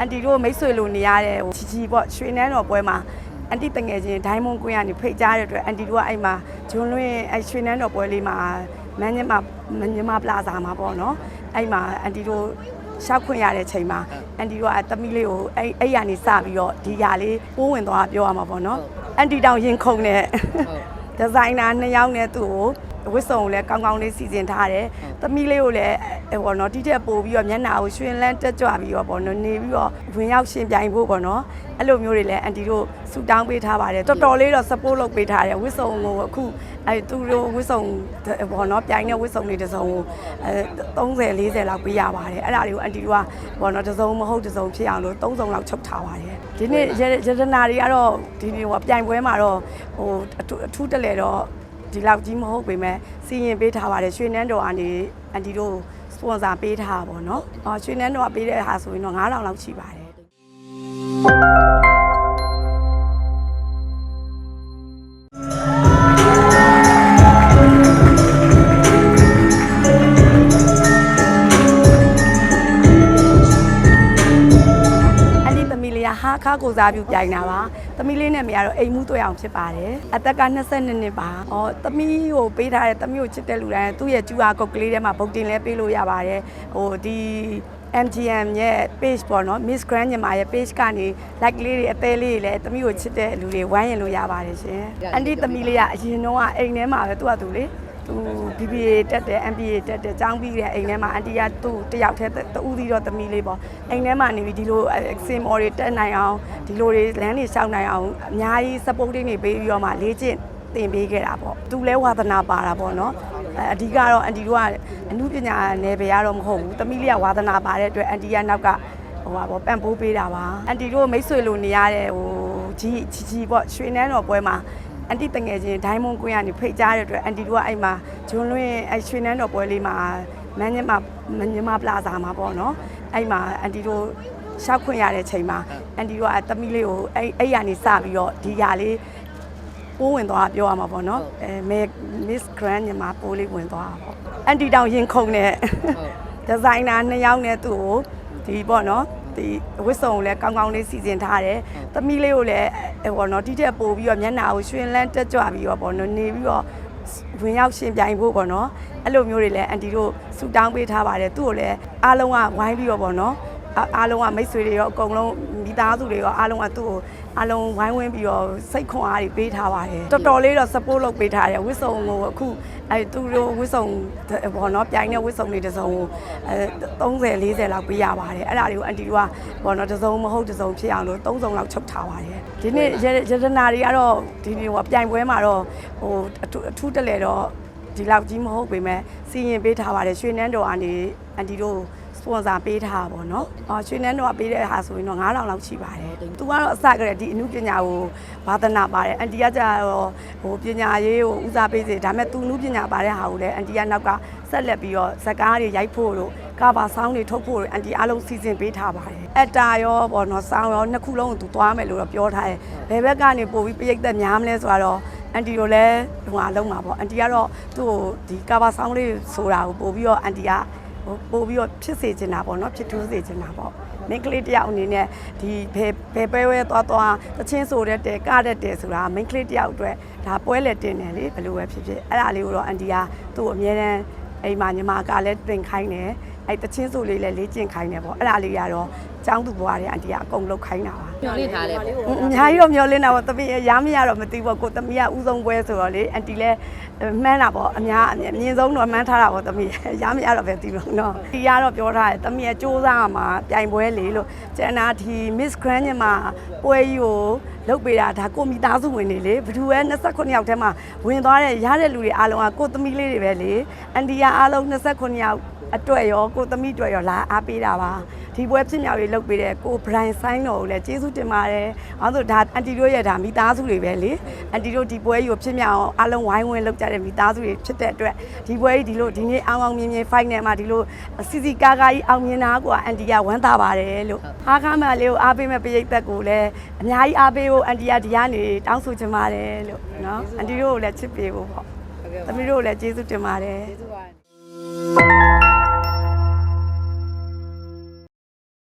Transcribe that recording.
အန်တီတို့မိတ်ဆွေလိုနေရတဲ့ဟိုချီချီပေါ့ရွှေနန်းတော်ပွဲမှာအန်တီတငယ်ချင်းဒိုင်းမွန်ကွင်းကနေဖိတ်ကြားတဲ့အတွက်အန်တီတို့ကအဲ့မှာဂျွန်လွင်အဲ့ရွှေနန်းတော်ပွဲလေးမှာမန်းညမမန်းညမပလာဇာမှာပေါ့နော်အဲ့မှာအန်တီတို့ရှောက်ခွင့်ရတဲ့ချိန်မှာအန်တီတို့ကသမီးလေးကိုအဲ့အဲ့ရနေစပြီးတော့ဒီຢာလေးပိုးဝင်သွားပြောရမှာပေါ့နော်အန်တီတောင်ရင်ခုန်တဲ့ဒီဇိုင်နာနှစ်ယောက်နဲ့သူ့ကို ဝစ်စုံကိုလည်းကောင်းကောင်းလေးစီစဉ်ထားတယ်။သမီးလေးကိုလည်းဟိုပေါ့နော်တိတက်ပို့ပြီးတော့မျက်နှာကိုရွှင်လန်းတက်ကြွပြီးတော့ပေါ့နော်နေပြီးတော့ဝင်ရောက်ရှင်ပြိုင်ဖို့ပေါ့နော်။အဲ့လိုမျိုးတွေလည်းအန်တီတို့ဆူတောင်းပေးထားပါတယ်။တော်တော်လေးတော့ support လုပ်ပေးထားတယ်ဝစ်စုံကိုအခုအဲ့သူတို့ဝစ်စုံပေါ့နော်ပြိုင်တဲ့ဝစ်စုံတွေတစ်စုံကိုအဲ30 40လောက်ပေးရပါတယ်။အဲ့ဒါတွေကိုအန်တီတို့ကပေါ့နော်တစ်စုံမဟုတ်တစ်စုံဖြစ်အောင်လို့3စုံလောက်ချုပ်ထားပါတယ်။ဒီနေ့ရရတနာတွေကတော့ဒီနေ့ဟိုပြိုင်ပွဲမှာတော့ဟိုအထူးအထူးတလဲတော့ ဒီလောက်ကြီးမဟုတ်ပေမဲ့စီရင်ပေးထားပါတယ်ရွှေနန်းတော်ကနေအန်တီတို့စပွန်ဆာပေးထားတာပေါ့နော်။အော်ရွှေနန်းတော်ကပေးတဲ့ဟာဆိုရင်တော့9000လောက်ရှိပါတယ်။ ဟာခါကိုစားပြုပြိုင်တာပါသမီးလေးနဲ့မရတော့အိမ်မှုတွေ့အောင်ဖြစ်ပါတယ်အသက်က22နှစ်ပါဩသမီးကိုပေးထားတဲ့သမီးကိုချစ်တဲ့လူတိုင်းသူ့ရဲ့ကျူအာကုတ်ကလေးထဲမှာဗုတ်တင်လဲပေးလို့ရပါတယ်ဟိုဒီ MGM ရဲ့ page ပေါ့နော် Miss Grand ညီမရဲ့ page ကနေ like လေးတွေအသေးလေးတွေလည်းသမီးကိုချစ်တဲ့လူတွေဝိုင်းရင်လို့ရပါတယ်ရှင်အန်ဒီသမီးလေးကအရင်တော့အိမ်ထဲမှာပဲသူ့အတူလေ သူ BBA တက်တယ် MBA တက်တယ်ကျောင်းပြီးတဲ့အိမ်ထဲမှာအန်တီကသူ့တယောက်တည်းတူးပြီးတော့သမီးလေးပေါ့အိမ်ထဲမှာနေပြီးဒီလို exam or တွေတက်နိုင်အောင်ဒီလိုတွေလမ်းတွေရှောက်နိုင်အောင်အများကြီး supporting တွေပေးပြီးတော့မှလေ့ကျင့်သင်ပေးခဲ့တာပေါ့သူလဲဝါသနာပါတာပေါ့နော်အဲအဓိကတော့အန်တီတို့ကအမှုပညာနယ်ပယ်ရတော့မဟုတ်ဘူးသမီးလေးကဝါသနာပါတဲ့အတွက်အန်တီကနောက်ကဟိုပါပေါ့ပံ့ပိုးပေးတာပါအန်တီတို့မိတ်ဆွေလိုနေရတဲ့ဟိုကြီးချီချီပေါ့ရွှေနန်းတော်ပွဲမှာ အန်တီတငယ်ချင်းဒိုင်းမွန်ကွင်းကနေဖိတ်ကြားတဲ့အတွက်အန်တီတို့ကအဲ့မှာဂျွန်လွင်အဲ့ရွှေနန်းတော်ပွဲလေးမှာမန်းညမမန်းညမပလာဇာမှာပေါ့နော်အဲ့မှာအန်တီတို့ရှောက်ခွင့်ရတဲ့ချိန်မှာအန်တီတို့ကသမီးလေးကိုအဲ့အဲ့ရနေစပြီးတော့ဒီຢာလေးပိုးဝင်သွားပြောရမှာပေါ့နော်အဲမဲ Miss Grand ညီမပိုးလေးဝင်သွားတာပေါ့အန်တီတောင်ရင်ခုန်တဲ့ဒီဇိုင်နာနှစ်ယောက်နဲ့သူ့ကိုဒီပေါ့နော် ဒီဝစ်စုံကိုလည်းကောင်းကောင်းလေးစီစဉ်ထားတယ်။သမီးလေးကိုလည်းဟိုပေါ့နော်တိတက်ပို့ပြီးတော့မျက်နှာကိုရွှင်လန်းတက်ကြွပြီးတော့ပေါ့နော်နေပြီးတော့ဝင်ရောက်ရှင်ပြိုင်ဖို့ပေါ့နော်။အဲ့လိုမျိုးတွေလည်းအန်တီတို့ဆူတောင်းပေးထားပါတယ်။သူ့ကိုလည်းအားလုံးကဝိုင်းပြီးတော့ပေါ့နော်။ အားအားလုံးကမိတ်ဆွေတွေရောအကုန်လုံးမိသားစုတွေရောအားလုံးကသူ့ကိုအားလုံးဝိုင်းဝန်းပြီးတော့စိတ်ခွန်အားတွေပေးထားပါတယ်။တော်တော်လေးတော့ support လုပ်ပေးထားတယ်ဝစ်စုံကိုအခုအဲသူတို့ဝစ်စုံဘောနော်ပြိုင်တဲ့ဝစ်စုံတွေတစ်စုံကိုအဲ30 40လောက်ပေးရပါတယ်အဲ့ဒါတွေကိုအန်တီတို့ကဘောနော်တစ်စုံမဟုတ်တစ်စုံဖြစ်အောင်လို့3စုံလောက်ချုပ်ထားပါတယ်ဒီနေ့ရရတနာတွေကတော့ဒီနေ့ဟိုပြိုင်ပွဲမှာတော့ဟိုအထူးအထူးတလဲတော့ဒီလောက်ကြီးမဟုတ်ပေမဲ့စီရင်ပေးထားပါတယ်ရွှေနန်းတော်ကနေအန်တီတို့ စပွန်ဆာပေးထားတာပေါ့နော်။အော်ရွှေနန်းတော်ကပေးတဲ့ဟာဆိုရင်တော့9000လောက်ရှိပါတယ်။ तू ကတော့အစကတည်းကဒီအမှုပညာကိုဘာသနာပါတယ်။အန်တီကကြတော့ဟိုပညာရေးကိုဦးစားပေးစေဒါပေမဲ့ तू အမှုပညာပါတဲ့ဟာကိုလည်းအန်တီကနောက်ကဆက်လက်ပြီးတော့ဇက်ကားတွေရိုက်ဖို့တို့ကာဘာဆောင်းတွေထုတ်ဖို့တို့အန်တီအားလုံးစီစဉ်ပေးထားပါတယ်။အက်တာရောပေါ့နော်ဆောင်းရောနှစ်ခုလုံးကို तू သွားမယ်လို့တော့ပြောထားတယ်။ဘယ်ဘက်ကနေပို့ပြီးပြိတ်သက်များမလဲဆိုတော့အန်တီတို့လည်းဟိုဟာလုံးမှာပေါ့အန်တီကတော့သူ့ကိုဒီကာဘာဆောင်းလေးဆိုတာကိုပို့ပြီးတော့အန်တီက ဟို ပို့ပြီးတော့ဖြစ်စေချင်တာပေါ့နော်ဖြစ်ထူးစေချင်တာပေါ့မင်းကလေးတယောက်အနေနဲ့ဒီဘယ်ဘယ်ပွဲဝဲသွားသွားတချင်းဆိုတဲ့တဲကတဲ့တဲဆိုတာမင်းကလေးတယောက်အတွက်ဒါပွဲလေတင်တယ်လေဘယ်လိုပဲဖြစ်ဖြစ်အဲ့ဒါလေးကိုတော့အန်တီကသူ့ကိုအမြဲတမ်းအိမ်မှာညီမကလည်းတင်ခိုင်းတယ်အဲ့တချင်းဆိုလေးလည်းလေ့ကျင့်ခိုင်းတယ်ပေါ့အဲ့ဒါလေးကတော့ចောင်းသူဘွားတွေအန်တီကအကုန်လုပ်ခိုင်းတာပါမျောလင့်ထားတယ်ပေါ့အအများကြီးတော့မျောလင်းတာပေါ့တမီးရမ်းမရတော့မသိဘူးကိုတမီးကဥဆုံးပွဲဆိုတော့လေအန်တီလည်းမှန်းတာပေါ့အများအမြင်ဆုံးတော့မှန်းထားတာပေါ့တမီးရမ်းမရတော့ပဲသိလို့နော်ဒီကတော့ပြောထားတယ်တမီးကစူးစမ်းမှာပြိုင်ပွဲလေလို့ကျန်တာဒီ Miss Grand ညမှာပွဲကြီးကိုလုပ်ပေးတာဒါကိုမိသားစုဝင်နေလေဘယ်သူပဲ29ယောက်ထဲမှာဝင်သွားတဲ့ရတဲ့လူတွေအားလုံးကကိုသမီးလေးတွေပဲလေအန်တီကအားလုံး29ယောက်အတွက်ရောကိုသမီးအတွက်ရောလာအားပေးတာပါ ဒီပွဲဖြစ်မြောက်ရေးလုပ်ပေးတဲ့ကို Brian Sign တော်ကိုလည်းကျေးဇူးတင်ပါတယ်။အဲဒါဆိုဒါအန်တီတို့ရဲ့ဒါမိသားစုတွေပဲလေ။အန်တီတို့ဒီပွဲကြီးကိုဖြစ်မြောက်အောင်အားလုံးဝိုင်းဝန်းလုပ်ကြတဲ့မိသားစုတွေဖြစ်တဲ့အတွက်ဒီပွဲကြီးဒီလိုဒီနေ့အောင်အောင်မြင်မြင် final မှာဒီလိုစီစီကားကားကြီးအောင်မြင်တာကိုအန်တီကဝမ်းသာပါတယ်လို့။အားကားမလေးကိုအားပေးမဲ့ပရိသတ်ကိုလည်းအများကြီးအားပေးဖို့အန်တီကဒီကနေတောင်းဆိုချင်ပါတယ်လို့နော်။အန်တီတို့ကိုလည်းချစ်ပေးဖို့ပေါ့ဟုတ်ကဲ့။သမီးတို့ကိုလည်းကျေးဇူးတင်ပါတယ်။ကျေးဇူးပါ